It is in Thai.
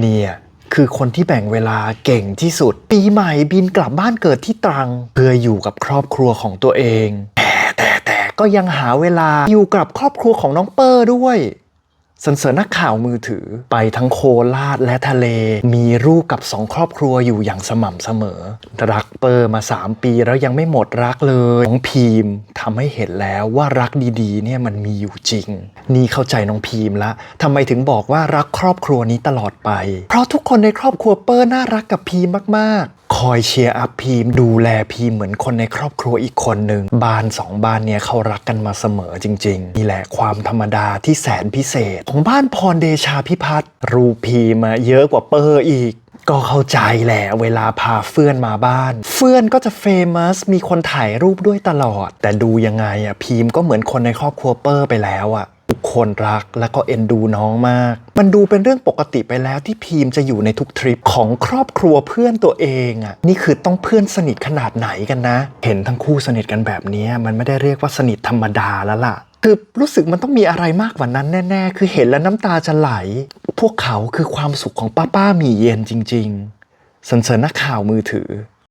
เนี่ยคือคนที่แบ่งเวลาเก่งที่สุด ปีใหม่บินกลับบ้านเกิดที่ตรัง เพื่ออยู่กับครอบครัวของตัวเอง แต่แต่แต่ก็ยังหาเวลาอยู่กับครอบครัวของน้องเปอร์ด้วย สันเสริญนักข่าวมือถือไปทั้งโคราชและทะเล มีรูปกับสองครอบครัวอยู่อย่างสม่ำเสมอ รักเปอร์มา 3 ปีแล้วยังไม่หมดรักเลยน้องพีมทำให้เห็นแล้วว่ารักดีๆเนี่ยมันมีอยู่จริง นี่เข้าใจน้องพีมละทำไมถึงบอกว่ารักครอบครัวนี้ตลอดไป เพราะทุกคนในครอบครัวเปอร์น่ารักกับพีมมากๆคอยเชียร์อัพพีมดูแลพีมเหมือนคนในครอบครัวอีกคนหนึ่งบ้านสองบ้านเนี่ยเขารักกันมาเสมอจริง ๆ นี่แหละความธรรมดาที่แสนพิเศษของบ้านพรเดชาพิพัฒน์รูปพีมาเยอะกว่าเปอร์อีก ก็เข้าใจแหละเวลาพาเฟื่อนมาบ้าน เฟื่อนก็จะเฟมัสมีคนถ่ายรูปด้วยตลอด แต่ดูยังไงอะพีมก็เหมือนคนในครอบครัวเปอร์ไปแล้วอะ กคนรักและก็เอ็นดูน้องมาก มันดูเป็นเรื่องปกติไปแล้วที่พีมจะอยู่ในทุกทริปของครอบครัวเพื่อนตัวเองอะนี่คือต้องเพื่อนสนิทขนาดไหนกันนะ เห็นทั้งคู่สนิทกันแบบนี้มันไม่ได้เรียกว่าสนิทธรรมดาแล้วล่ะคือรู้สึกมันต้องมีอะไรมากกว่านั้นแน่ ๆ คือเห็นแล้วน้ำตาจะไหล พวกเขาคือความสุขของป้าป้าๆมีเย็นจริง ๆสันเสริญนักข่าวมือถือ